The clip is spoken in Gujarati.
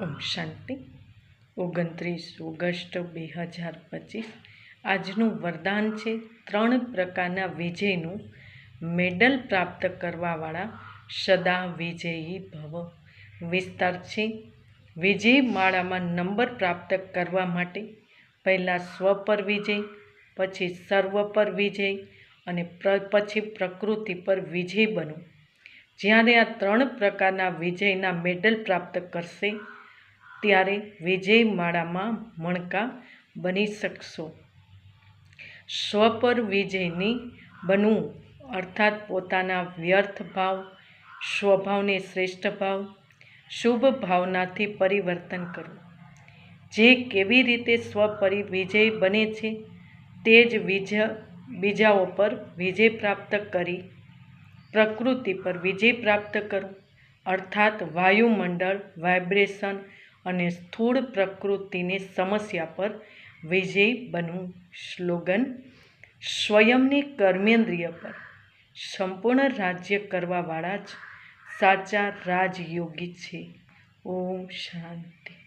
ઓમ શાંતિ. ઓગણત્રીસ ઓગસ્ટ બે હજાર પચીસ. આજનું વરદાન છે ત્રણ પ્રકારના વિજયનું મેડલ પ્રાપ્ત કરવાવાળા સદા વિજયી ભવ. વિસ્તાર છે. વિજય માળામાં નંબર પ્રાપ્ત કરવા માટે પહેલાં સ્વ પર વિજય, પછી સર્વ પર વિજય અને પછી પ્રકૃતિ પર વિજય બનો. જ્યારે આ ત્રણ પ્રકારના વિજયના મેડલ પ્રાપ્ત કરશે ત્યારે વિજય માળામાં મણકા બની શકશો. સ્વ પર વિજયની બનવું અર્થાત પોતાના વ્યર્થ ભાવ, સ્વભાવને શ્રેષ્ઠ ભાવ, શુભ ભાવનાથી પરિવર્તન કરવું. જે કેવી રીતે સ્વપરી વિજય બને છે તે જ વિજ, બીજાઓ પર વિજય પ્રાપ્ત કરી, પ્રકૃતિ પર વિજય પ્રાપ્ત કરવું. અર્થાત વાયુમંડળ, વાઇબ્રેશન અને સ્થૂળ પ્રકૃતિને સમસ્યા પર વિજય બનવું સ્લોગન, સ્વયંની કર્મેન્દ્રિય પર સંપૂર્ણ રાજ્ય કરવાવાળા જ સાચા રાજયોગી છે. ઓમ શાંતિ.